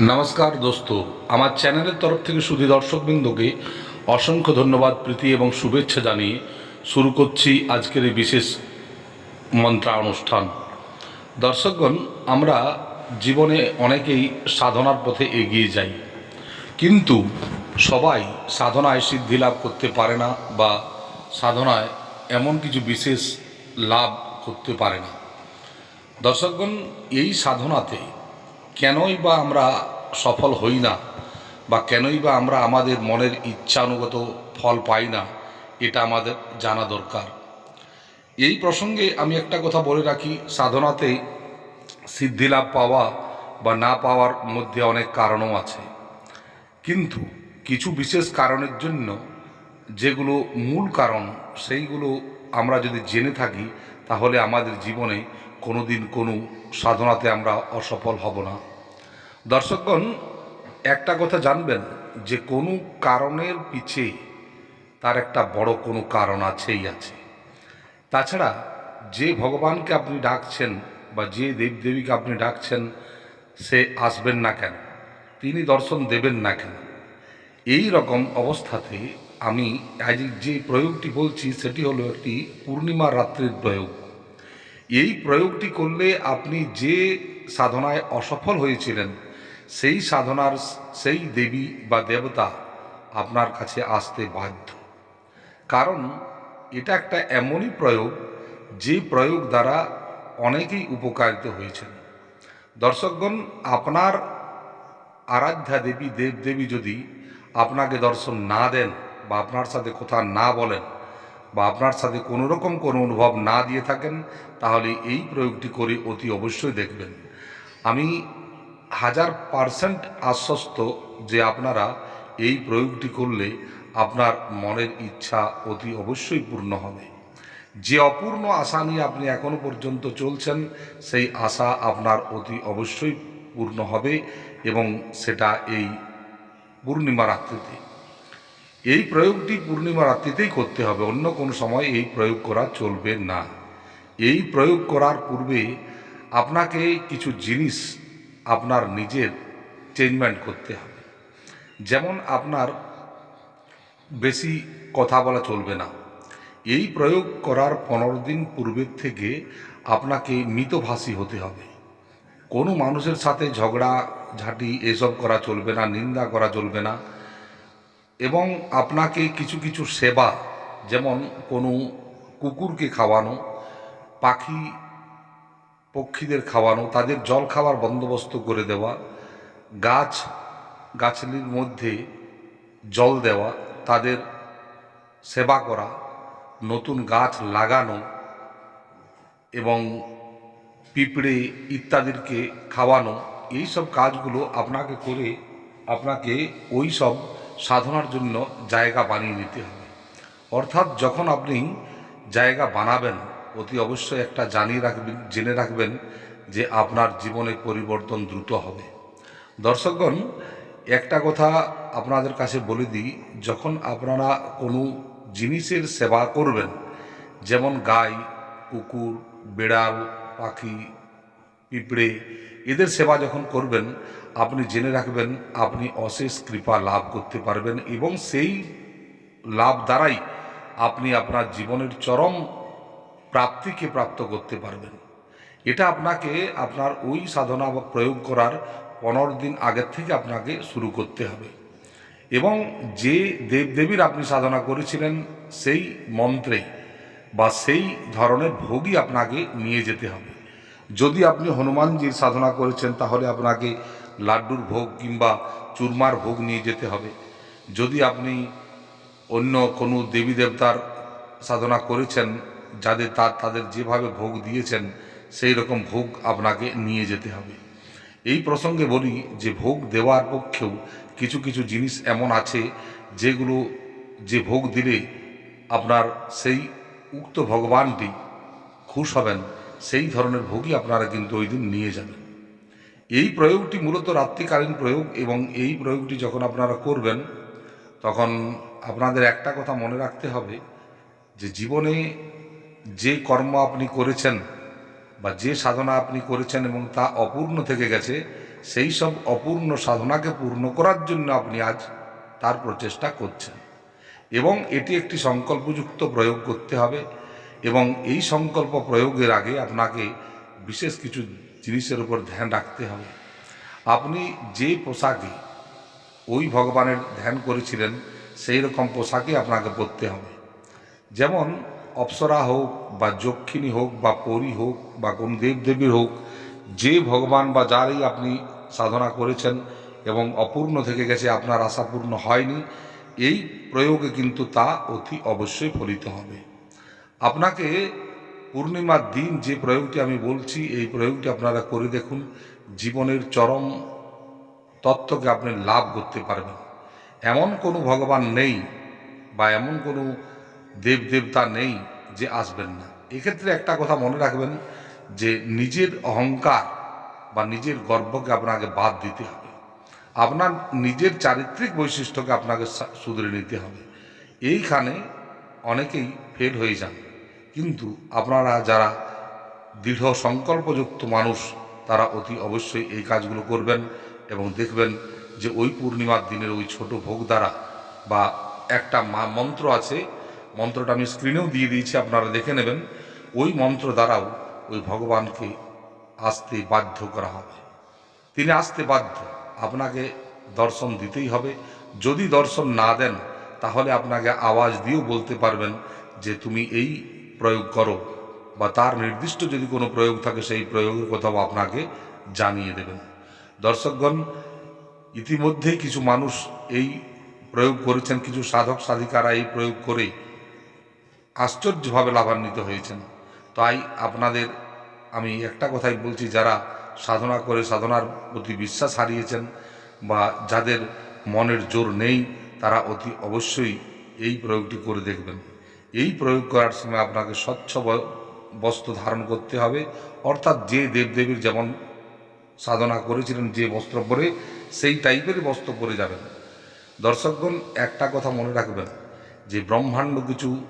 নমস্কার দোস্ত। আমার চ্যানেলের তরফ থেকে শুধু দর্শকবৃন্দকে অসংখ্য ধন্যবাদ, প্রীতি এবং শুভেচ্ছা জানিয়ে শুরু করছি আজকের এই বিশেষ মন্ত্রা অনুষ্ঠান দর্শকগণ, আমরা জীবনে অনেকেই সাধনার পথে এগিয়ে যাই, কিন্তু সবাই সাধনায় সিদ্ধি লাভ করতে পারে না বা সাধনায় এমন কিছু বিশেষ লাভ করতে পারে না। দর্শকগণ, এই সাধনাতে কেনই বা আমরা সফল হই না বা কেনই বা আমরা আমাদের মনের ইচ্ছানুগত ফল পাই না, এটা আমাদের জানা দরকার। এই প্রসঙ্গে আমি একটা কথা বলে রাখি, সাধনাতে সিদ্ধিলাভ পাওয়া বা না পাওয়ার মধ্যে অনেক কারণও আছে। কিন্তু কিছু বিশেষ কারণের জন্য যেগুলো মূল কারণ, সেইগুলো আমরা যদি জেনে থাকি, তাহলে আমাদের জীবনে কোনো দিন কোনো সাধনাতে আমরা অসফল হব না। দর্শকগণ, একটা কথা জানবেন, যে কোনো কারণের পিছে তার একটা বড় কোনো কারণ আছেই আছে। তাছাড়া যে ভগবানকে আপনি ডাকছেন বা যে দেবদেবীকে আপনি ডাকছেন, সে আসবেন না কেন? তিনি দর্শন দেবেন না কেন? এই রকম অবস্থাতে আমি আজ যে প্রয়োগটি বলছি, সেটি হলো একটি পূর্ণিমা রাত্রির প্রয়োগ। এই প্রয়োগটি করলে আপনি যে সাধনায় অসফল হয়েছিলেন, সেই সাধনার সেই দেবী বা দেবতা আপনার কাছে আসতে বাধ্য। কারণ এটা একটা এমনই প্রয়োগ, যে প্রয়োগ দ্বারা অনেকেই উপকারিত হয়েছেন। দর্শকগণ, আপনার আরাধ্যা দেবী দেবদেবী যদি আপনাকে দর্শন না দেন বা আপনার সাথে কথা না বলেন বা আপনার সাথে কোনো রকম কোনো অনুভব না দিয়ে থাকেন, তাহলে এই প্রয়োগটি করে অতি অবশ্যই দেখবেন। আমি হাজার পারসেন্ট আশ্বস্ত যে আপনারা এই প্রয়োগটি করলে আপনার মনের ইচ্ছা অতি অবশ্যই পূর্ণ হবে। যে অপূর্ণ আশা নিয়ে আপনি এখনও পর্যন্ত চলছেন, সেই আশা আপনার অতি অবশ্যই পূর্ণ হবে এবং সেটা এই পূর্ণিমা রাত্রিতে। এই প্রয়োগটি পূর্ণিমা রাত্রিতেই করতে হবে, অন্য কোনো সময় এই প্রয়োগ করা চলবে না। এই প্রয়োগ করার পূর্বে আপনাকে কিছু জিনিস আপনার নিজের চেঞ্জমেন্ট করতে হবে। যেমন আপনার বেশি কথা বলা চলবে না। এই প্রয়োগ করার পনেরো দিন পূর্বের থেকে আপনাকে মিতভাষী হতে হবে। কোনো মানুষের সাথে ঝগড়া, ঝাঁটি এসব করা চলবে না, নিন্দা করা চলবে না। এবং আপনাকে কিছু কিছু সেবা, যেমন কোনো কুকুরকে খাওয়ানো, পাখি পক্ষীদের খাওয়ানো, তাদের জল খাওয়ার বন্দোবস্ত করে দেওয়া, গাছ, গাছলির মধ্যে জল দেওয়া, তাদের সেবা করা, নতুন গাছ লাগানো এবং পিঁপড়ে ইত্যাদিকে খাওয়ানো, এই সব কাজগুলো আপনাকে করে, আপনাকে ওই সব সাধনার জন্য জায়গা বানিয়ে নিতে হবে। অর্থাৎ যখন আপনি জায়গা বানাবেন, অতি অবশ্যই একটা জানিয়ে রাখবেন, জেনে রাখবেন যে আপনার জীবনে পরিবর্তন দ্রুত হবে। দর্শকগণ, একটা কথা আপনাদের কাছে বলে দিই, যখন আপনারা কোনো জিনিসের সেবা করবেন, যেমন গাই, কুকুর, বেড়াল, পাখি, পিঁপড়ে এদের সেবা যখন করবেন, আপনি জেনে রাখবেন আপনি অশেষ কৃপা লাভ করতে পারবেন এবং সেই লাভ দ্বারাই আপনি আপনার জীবনের চরম প্রাপ্তিকে প্রাপ্ত করতে পারবেন। এটা আপনাকে আপনার ওই সাধনা প্রয়োগ করার পনেরো দিন আগের থেকে আপনাকে শুরু করতে হবে। এবং যে দেবদেবীর আপনি সাধনা করেছিলেন, সেই মন্ত্রে বা সেই ধরনের ভোগই আপনাকে নিয়ে যেতে হবে। যদি আপনি হনুমানজির সাধনা করেছেন, তাহলে আপনাকে লাড্ডুর ভোগ কিংবা চুরমার ভোগ নিয়ে যেতে হবে। যদি আপনি অন্য কোনো দেবী দেবতার সাধনা করেছেন, যাদের তার তাদের যেভাবে ভোগ দিয়েছেন, সেই রকম ভোগ আপনাকে নিয়ে যেতে হবে। এই প্রসঙ্গে বলি যে, ভোগ দেওয়ার পক্ষেও কিছু কিছু জিনিস এমন আছে, যেগুলো যে ভোগ দিলে আপনার সেই উক্ত ভগবানটি খুশ হবেন। সেই ধরনের ভোগই আপনারা কিন্তু ওই দিন নিয়ে যাবেন। এই প্রয়োগটি মূলত রাত্রিকালীন প্রয়োগ এবং এই প্রয়োগটি যখন আপনারা করবেন, তখন আপনাদের একটা কথা মনে রাখতে হবে যে জীবনে যে কর্ম আপনি করেছেন বা যে সাধনা আপনি করেছেন এবং তা অপূর্ণ থেকে গেছে, সেই সব অপূর্ণ সাধনাকে পূর্ণ করার জন্য আপনি আজ তার প্রচেষ্টা করছেন। এবং এটি একটি সংকল্পযুক্ত প্রয়োগ করতে হবে। এবং এই সংকল্প প্রয়োগের আগে আপনাকে বিশেষ কিছু জিনিসের উপর ধ্যান রাখতে হবে। আপনি যে পোশাকে ওই ভগবানের ধ্যান করেছিলেন, সেই রকম পোশাকই আপনাকে পরতে হবে। যেমন অপ্সরা হোক বা যক্ষিণী হোক বা পরী হোক বা কোন দেবদেবীর হোক, যে ভগবান বা যারই আপনি সাধনা করেছেন এবং অপূর্ণ থেকে গেছে, আপনার আশা পূর্ণ হয়নি, এই প্রয়োগে কিন্তু তা অতি অবশ্যই ফলিত হবে। আপনাকে পূর্ণিমার দিন যে প্রয়োগটি আমি বলছি, এই প্রয়োগটি আপনারা করে দেখুন। জীবনের চরম তত্ত্বকে আপনি লাভ করতে পারবেন। এমন কোনো ভগবান নেই বা এমন কোনো দেবদেবতা নেই যে আসবেন না। এক্ষেত্রে একটা কথা মনে রাখবেন যে নিজের অহংকার বা নিজের গর্বকে আপনাকে বাদ দিতে হবে। আপনার নিজের চারিত্রিক বৈশিষ্ট্যকে আপনাকে সা- শুধরে নিতে হবে। এইখানে অনেকেই ফেল হয়ে যান। কিন্তু আপনারা যারা দৃঢ় সংকল্পযুক্ত মানুষ, তারা অতি অবশ্যই এই কাজগুলো করবেন এবং দেখবেন যে ওই পূর্ণিমার দিনের ওই ছোট ভোগ দ্বারা বা একটা মা মন্ত্র আছে, মন্ত্রটা আমি স্ক্রিনেও দিয়ে দিয়েছি, আপনারা দেখে নেবেন। ওই মন্ত্র দ্বারাও ওই ভগবানকে আসতে বাধ্য করা হবে। তিনি আসতে বাধ্য, আপনাকে দর্শন দিতেই হবে। যদি দর্শন না দেন, তাহলে আপনাকে আওয়াজ দিয়েও বলতে পারবেন যে তুমি এই প্রয়োগ করো বা তার নির্দিষ্ট যদি কোনো প্রয়োগ থাকে, সেই প্রয়োগের কথাও আপনাকে জানিয়ে দেবেন। দর্শকগণ, ইতিমধ্যেই কিছু মানুষ এই প্রয়োগ করেছেন, কিছু সাধক সাধিকারা এই প্রয়োগ করে আশ্চর্যভাবে লাভান্বিত হয়েছেন। তাই আপনাদের আমি একটা কথাই বলছি, যারা সাধনা করে সাধনার প্রতি বিশ্বাস হারিয়েছেন বা যাদের মনের জোর নেই, তারা অতি অবশ্যই এই প্রয়োগটি করে দেখবেন। এই প্রয়োগ করার সময় আপনাকে স্বচ্ছ বস্ত্র ধারণ করতে হবে। অর্থাৎ যে দেবদেবীর যেমন সাধনা করেছিলেন যে বস্ত্র পরে, সেই টাইপেরই বস্ত্র পরে যাবেন। দর্শকগণ, একটা কথা মনে রাখবেন, যে ব্রহ্মাণ্ড কিছু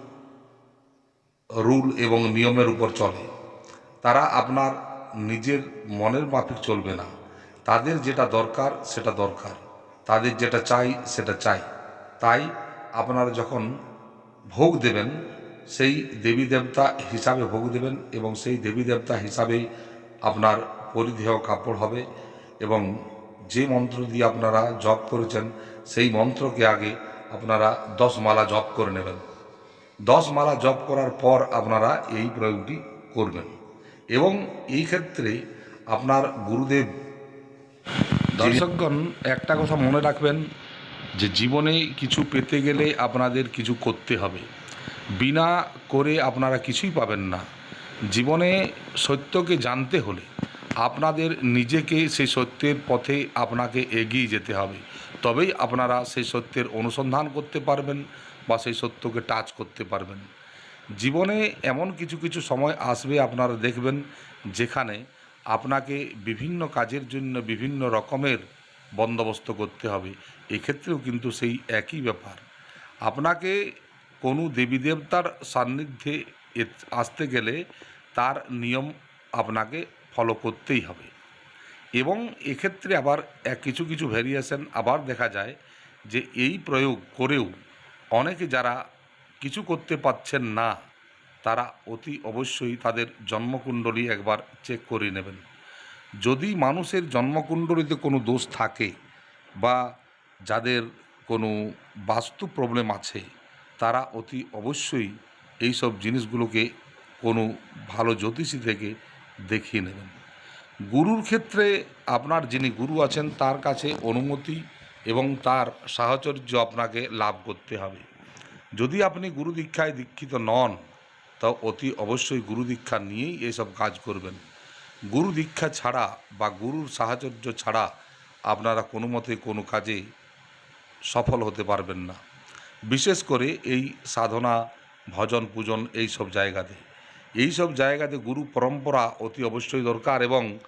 রুল এবং নিয়মের উপর চলে। তারা আপনার নিজের মনের মাফিক চলবে না। তাদের যেটা দরকার, সেটা দরকার। তাদের যেটা চাই, সেটা চাই। তাই আপনারা যখন ভোগ দেবেন, সেই দেবী দেবতা হিসাবে ভোগ দেবেন এবং সেই দেবী দেবতা হিসাবেই আপনার পরিধেয় কাপড় হবে এবং যে মন্ত্র দিয়ে আপনারা জপ করেছেন, সেই মন্ত্রকে আগে আপনারা দশ মালা জপ করে নেবেন। দশ মালা জপ করার পর আপনারা এই প্রয়োগটি করবেন এবং এই ক্ষেত্রে আপনার গুরুদেব, দর্শকগণ, একটা কথা মনে রাখবেন যে জীবনে কিছু পেতে গেলে আপনাদের কিছু করতে হবে। বিনা করে আপনারা কিছুই পাবেন না। জীবনে সত্যকে জানতে হলে আপনাদের নিজেকে সেই সত্যের পথে আপনাকে এগিয়ে যেতে হবে। তবেই আপনারা সেই সত্যের অনুসন্ধান করতে পারবেন বা সেই সত্যকে টাচ করতে পারবেন। জীবনে এমন কিছু কিছু সময় আসবে আপনারা দেখবেন যেখানে আপনাকে বিভিন্ন কাজের জন্য বিভিন্ন রকমের বন্দোবস্ত করতে হবে। এক্ষেত্রেও কিন্তু সেই একই ব্যাপার। আপনাকে কোনো দেবী দেবতার সান্নিধ্যে আসতে গেলে তার নিয়ম আপনাকে ফলো করতেই হবে। এবং এক্ষেত্রে আবার এক কিছু কিছু ভ্যারিয়েশন আবার দেখা যায় যে এই প্রয়োগ করেও অনেকে যারা কিছু করতে পারছেন না, তারা অতি অবশ্যই তাদের জন্মকুণ্ডলী একবার চেক করে নেবেন। যদি মানুষের জন্মকুণ্ডলীতে কোনো দোষ থাকে বা যাদের কোনো বাস্তু প্রবলেম আছে, তারা অতি অবশ্যই এই সব জিনিসগুলোকে কোনো ভালো জ্যোতিষী থেকে দেখিয়ে নেবেন। গুরুর ক্ষেত্রে আপনার যিনি গুরু আছেন, তার কাছে অনুমতি এবং তার সাহচর্য আপনাকে লাভ করতে হবে। যদি আপনি গুরু দীক্ষায় দীক্ষিত নন, তা অতি অবশ্যই গুরু দীক্ষা নিয়েই এসব কাজ করবেন। গুরু দীক্ষা ছাড়া বা গুরুর সাহচর্য ছাড়া আপনারা কোনো মতে কোনো কাজে সফল হতে পারবেন না। বিশেষ করে এই সাধনা, ভজন, পূজন এই সব জায়গাতে। এই সব জায়গাতে গুরু পরম্পরা অতি অবশ্যই দরকার এবং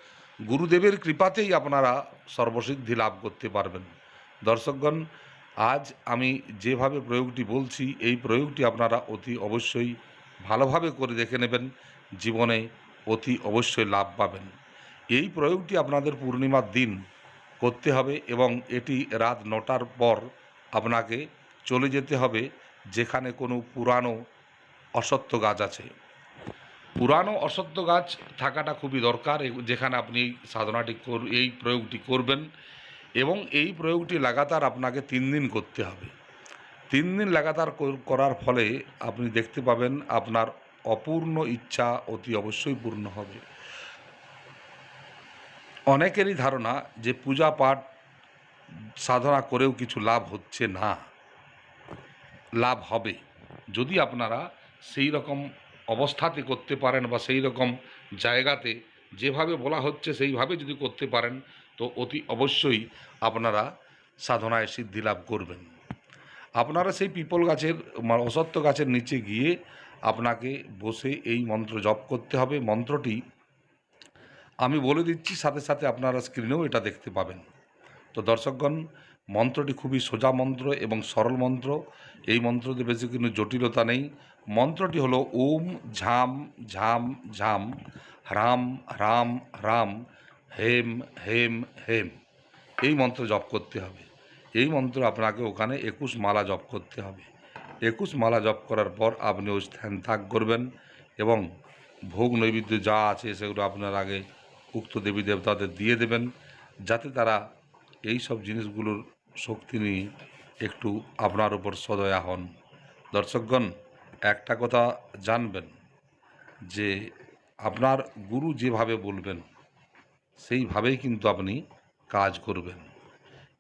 গুরুদেবের কৃপাতেই আপনারা সর্বসিদ্ধি লাভ করতে পারবেন। দর্শকগণ, আজ আমি যেভাবে প্রয়োগটি বলছি, এই প্রয়োগটি আপনারা অতি অবশ্যই ভালোভাবে করে দেখে নেবেন, জীবনে অতি অবশ্যই লাভ পাবেন। এই প্রয়োগটি আপনাদের পূর্ণিমার দিন করতে হবে এবং এটি রাত নটার পর আপনাকে চলে যেতে হবে যেখানে কোনো পুরানো অসত্য গাছ আছে। পুরানো অসত্য গাছ থাকাটা খুবই দরকার যেখানে আপনি সাধনাটি কর- এই প্রয়োগটি করবেন এবং এই প্রয়োগটি লাগাতার আপনাকে তিন দিন করতে হবে। তিন দিন লাগাতার করার ফলে আপনি দেখতে পাবেন আপনার অপূর্ণ ইচ্ছা অতি অবশ্যই পূর্ণ হবে। অনেকেরই ধারণা যে পূজা পাঠ সাধনা করেও কিছু লাভ হচ্ছে না। লাভ হবে। যদি আপনারা সেই রকম অবস্থাতে করতে পারেন বা সেই রকম জায়গাতে যেভাবে বলা হচ্ছে সেইভাবে যদি করতে পারেন, তো অতি অবশ্যই আপনারা সাধনায় সিদ্ধি লাভ করবেন। আপনারা সেই পিপল গাছের অসত্য গাছের নিচে গিয়ে আপনাকে বসে এই মন্ত্র জপ করতে হবে। মন্ত্রটি আমি বলে দিচ্ছি, সাথে সাথে আপনারা স্ক্রিনেও এটা দেখতে পাবেন। তো দর্শকগণ, মন্ত্রটি খুবই সোজা মন্ত্র এবং সরল মন্ত্র। এই মন্ত্রতে বেশি কোনো জটিলতা নেই। মন্ত্রটি হলো ওম ঝাম ঝাম ঝাম হ্রাম রাম রাম, হেম হেম হেম। এই মন্ত্র জপ করতে হবে। এই মন্ত্র আপনাকে ওখানে একুশ মালা জপ করতে হবে। একুশ মালা জপ করার পর আপনি ওই স্থান ত্যাগ করবেন এবং ভোগ নৈবেদ্য যা আছে সেগুলো আপনার আগে উক্ত দেবী দেবতাদের দিয়ে দেবেন, যাতে তারা এই সব জিনিসগুলোর শক্তি নিয়ে একটু আপনার উপর সদয়া হন। দর্শকগণ, একটা কথা জানবেন, যে আপনার গুরু যেভাবে বলবেন, সেইভাবেই কিন্তু আপনি কাজ করবেন।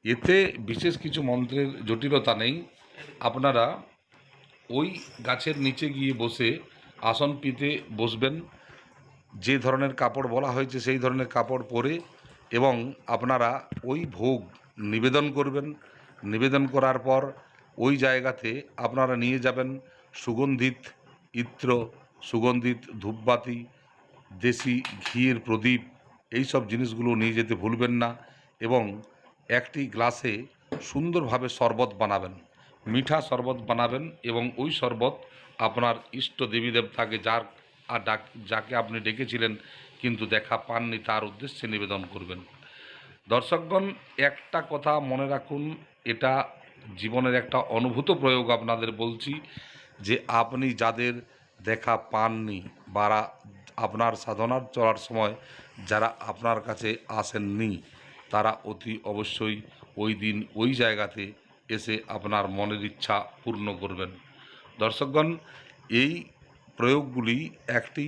এতে বিশেষ কিছু মন্ত্রের জটিলতা নেই। আপনারা ওই গাছের নিচে গিয়ে বসে আসন পিতে বসবেন। যে ধরনের কাপড় বলা হয়েছে সেই ধরনের কাপড় পরে এবং আপনারা ওই ভোগ নিবেদন করবেন। নিবেদন করার পর ওই জায়গাতে আপনারা নিয়ে যাবেন সুগন্ধিত ইত্র, সুগন্ধিত ধূপবাতি, দেশি ঘিয়ের প্রদীপ, এই সব জিনিসগুলো নিয়ে যেতে ভুলবেন না এবং একটি গ্লাসে সুন্দরভাবে শরবত বানাবেন। মিঠা শরবত বানাবেন এবং ওই শরবত আপনার ইষ্ট দেবী দেবতাকে যার আর ডাক, যাকে আপনি ডেকেছিলেন কিন্তু দেখা পাননি, তার উদ্দেশ্যে নিবেদন করবেন। দর্শকগণ, একটা কথা মনে রাখুন, এটা জীবনের একটা অনুভূত প্রয়োগ আপনাদের বলছি যে আপনি যাদের দেখা পাননি বা আপনার সাধনার চলার সময় যারা আপনার কাছে আসেননি, তারা অতি অবশ্যই ওই দিন ওই জায়গাতে এসে আপনার মনের ইচ্ছা পূর্ণ করবেন। দর্শকগণ, এই প্রয়োগগুলি একটি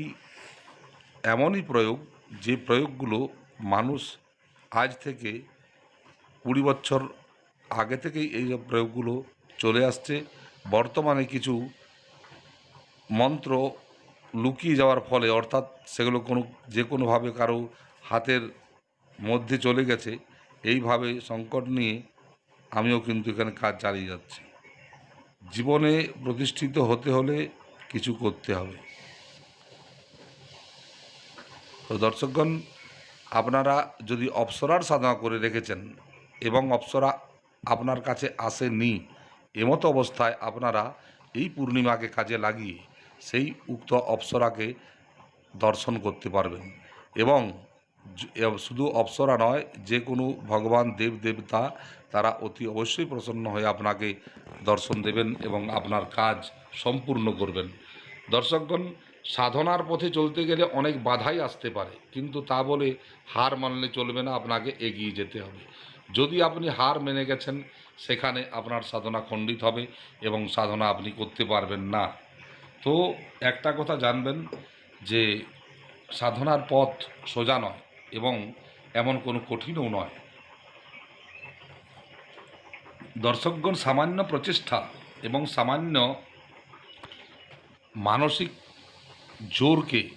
এমনই প্রয়োগ যে প্রয়োগগুলো মানুষ আজ থেকে কুড়ি বছর আগে থেকেই এই প্রয়োগগুলো চলে আসছে। বর্তমানে কিছু মন্ত্র লুকিয়ে যাওয়ার ফলে, অর্থাৎ সেগুলো কোনো, যে কোনোভাবে কারও হাতের মধ্যে চলে গেছে, এইভাবে সংকট নিয়ে আমিও কিন্তু এখানে কাজ চালিয়ে যাচ্ছি। জীবনে প্রতিষ্ঠিত হতে হলে কিছু করতে হবে। তো দর্শকগণ, আপনারা যদি অপ্সরার সাধনা করে রেখেছেন এবং অপ্সরা আপনার কাছে আসেনি, এমত অবস্থায় আপনারা এই পূর্ণিমাকে কাজে লাগিয়ে সেই উক্ত অপ্সরাকে দর্শন করতে পারবেন এবং শুধু অপ্সরা নয়, যে কোনো ভগবান দেব দেবতা তারা অতি অবশ্যই প্রসন্ন হয়ে আপনাকে দর্শন দেবেন এবং আপনার কাজ সম্পূর্ণ করবেন। দর্শকগণ, সাধনার পথে চলতে গেলে অনেক বাধাই আসতে পারে, কিন্তু তা বলে হার মানলে চলবে না, আপনাকে এগিয়ে যেতে হবে। যদি আপনি হার মেনে গেছেন, সেখানে আপনার সাধনা খণ্ডিত হবে এবং সাধনা আপনি করতে পারবেন না। তো একটা কথা জানবেন যে, সাধনার পথ সোজা নয় এবং এমন কোনো কঠিনও নয়। দর্শকগণ, সামান্য প্রচেষ্টা এবং সামান্য মানসিক জোরকে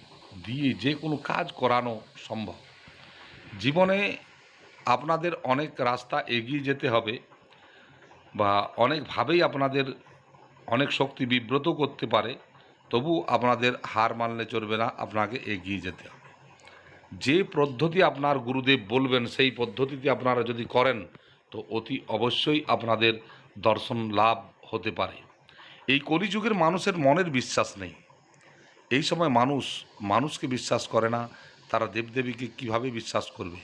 দিয়ে যে কোনো কাজ করানো সম্ভব। জীবনে আপনাদের অনেক রাস্তা এগিয়ে যেতে হবে বা অনেকভাবেই আপনাদের অনেক শক্তি বিব্রত করতে পারে, তবু আপনাদের হার মানলে চলবে না, আপনাকে এগিয়ে যেতে হবে। যে পদ্ধতি আপনার গুরুদেব বলবেন, সেই পদ্ধতিতে আপনারা যদি করেন, তো অতি অবশ্যই আপনাদের দর্শন লাভ হতে পারে। এই কলিযুগের মানুষের মনের বিশ্বাস নেই। এই সময় মানুষ, মানুষকে বিশ্বাস করে না, তারা দেবদেবীকে কীভাবে বিশ্বাস করবে?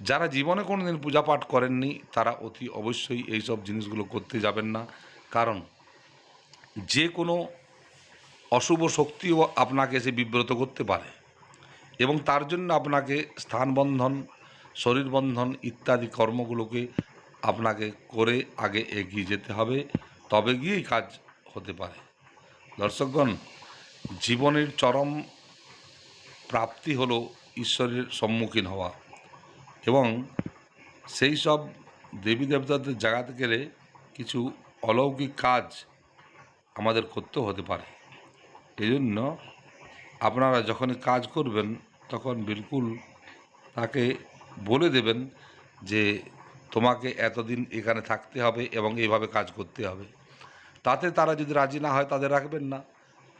যারা জীবনে কোনো দিন পূজা পাঠ করেননি, তারা অতি অবশ্যই এই সব জিনিসগুলো করতে যাবেন না। কারণ, যে কোনো অশুভ শক্তিও আপনাকে এসে বিব্রত করতে পারে এবং তার জন্য আপনাকে স্থানবন্ধন শরীর বন্ধন ইত্যাদি কর্মগুলোকে আপনাকে করে আগে এগিয়ে যেতে হবে। তবে গিয়েই কাজ হতে পারে। দর্শকগণ, জীবনের চরম প্রাপ্তি হলো ঈশ্বরের সম্মুখীন হওয়া এবং সেই সব দেবী দেবতাদের জায়গাতে গেলে কিছু অলৌকিক কাজ আমাদের করতে হতে পারে। এই জন্য আপনারা যখনই কাজ করবেন, তখন বিলকুল তাকে বলে দেবেন যে, তোমাকে এতদিন এখানে থাকতে হবে এবং এইভাবে কাজ করতে হবে। তাতে তারা যদি রাজি না হয় তাদের রাখবেন না।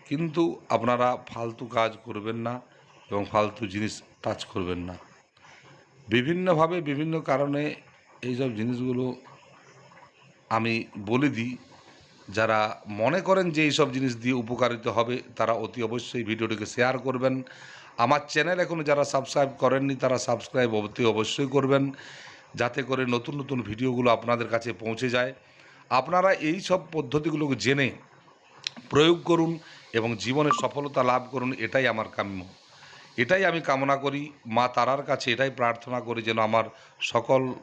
কিন্তু আপনারা ফালতু কাজ করবেন না এবং ফালতু জিনিস টাচ করবেন না। বিভিন্নভাবে বিভিন্ন কারণে এইসব জিনিসগুলো আমি বলে দিই, যারা মনে করেন যে এইসব জিনিস দিয়ে উপকারিত হবে তারা অতি অবশ্যই ভিডিওটিকে শেয়ার করবেন। আমার চ্যানেল এখনও যারা সাবস্ক্রাইব করেননি তারা সাবস্ক্রাইব অতি অবশ্যই করবেন, যাতে করে নতুন নতুন ভিডিওগুলো আপনাদের কাছে পৌঁছে যায়। আপনারা এই সব পদ্ধতিগুলোকে জেনে প্রয়োগ করুন এবং জীবনে সফলতা লাভ করুন, এটাই আমার কাম্য। এটাই আমি কামনা করি, মা তারার কাছে এটাই প্রার্থনা করি যেন আমার সকল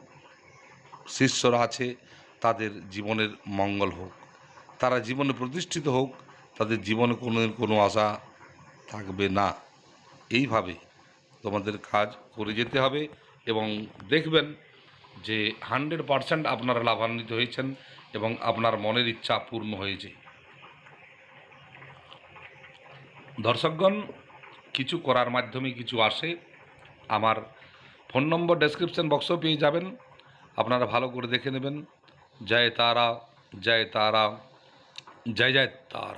শিষ্যরা আছে, তাদের জীবনের মঙ্গল হোক। তারা জীবনে প্রতিষ্ঠিত হোক, তাদের জীবনে কোনো কোনো আশা থাকবে না। এইভাবে তোমাদের কাজ করে যেতে হবে এবং দেখবেন যে হান্ড্রেড পারসেন্ট আপনারা লাভান্বিত হয়েছেন। এবং আপনার মনের ইচ্ছা পূর্ণ হয়েছে। দর্শকগণ, কিছু করার মাধ্যমে কিছু আসে। আমার ফোন নম্বর ডেসক্রিপশন বক্সও পেয়ে যাবেন। আপনারা ভালো করে দেখে নেবেন। জয় তারা জয় তারা, জয় জয় তারা।